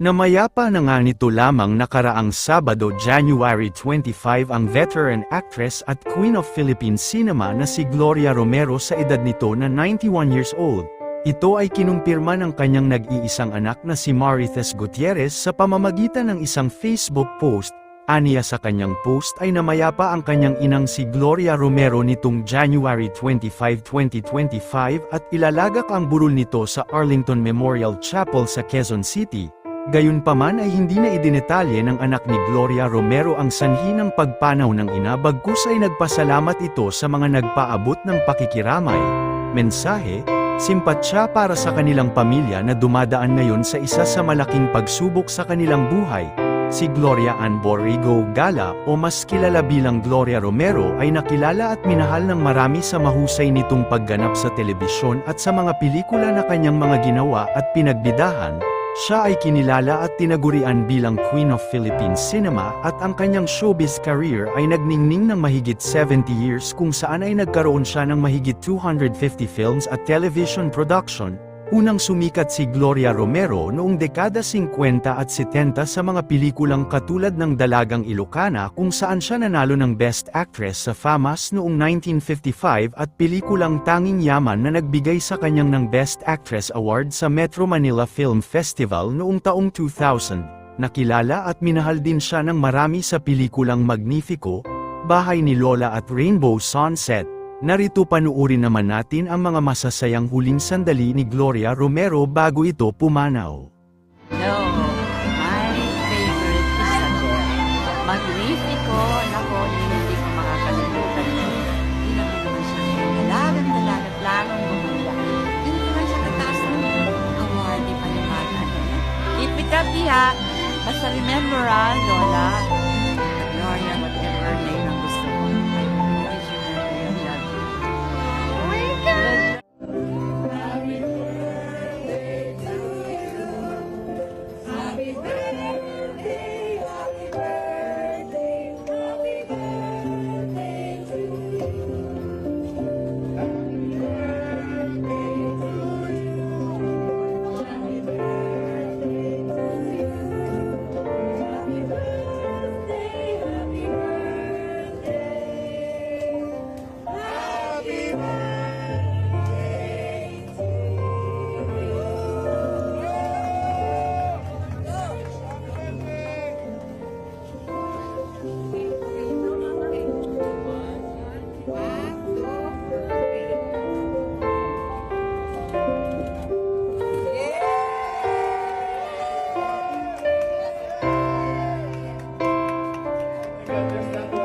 Namayapa na nga nito lamang nakaraang Sabado January 25 ang veteran actress at Queen of Philippine Cinema na si Gloria Romero sa edad nito na 91 years old. Ito ay kinumpirma ng kanyang nag-iisang anak na si Marithes Gutierrez sa pamamagitan ng isang Facebook post. Aniya sa kanyang post ay namayapa ang kanyang inang si Gloria Romero nitong January 25, 2025 at ilalagak ang burol nito sa Arlington Memorial Chapel sa Quezon City. Gayunpaman ay hindi na idinetalye ng anak ni Gloria Romero ang sanhi ng pagpanaw ng ina bagkus ay nagpasalamat ito sa mga nagpaabot ng pakikiramay. Mensahe, simpatsya para sa kanilang pamilya na dumadaan ngayon sa isa sa malaking pagsubok sa kanilang buhay. Si Gloria Ann Borrego Gala o mas kilala bilang Gloria Romero ay nakilala at minahal ng marami sa mahusay nitong pagganap sa telebisyon at sa mga pelikula na kanyang mga ginawa at pinagbidahan, siya ay kinilala at tinagurian bilang Queen of Philippine Cinema at ang kanyang showbiz career ay nagningning ng mahigit 70 years kung saan ay nagkaroon siya ng mahigit 250 films at television production. Unang sumikat si Gloria Romero noong dekada 50 at 70 sa mga pelikulang katulad ng Dalagang Ilocana kung saan siya nanalo ng Best Actress sa FAMAS noong 1955 at pelikulang Tanging Yaman na nagbigay sa kanyang ng Best Actress Award sa Metro Manila Film Festival noong taong 2000. Nakilala at minahal din siya ng marami sa pelikulang Magnifico, Bahay ni Lola at Rainbow Sunset. Narito panuorin naman natin ang mga masasayang huling sandali ni Gloria Romero bago ito pumanaw. No, my favorite is Adele. Magnifico, nako, hindi ko makakalimutan yun. Pinagulungan siya ng dalagang dalagat lang ang gumanda. Hindi naman siya nagtaas ng award, di pa yung mga Keep it up. Basta remember, ah, Lola, Gloria, whatever name ang There's that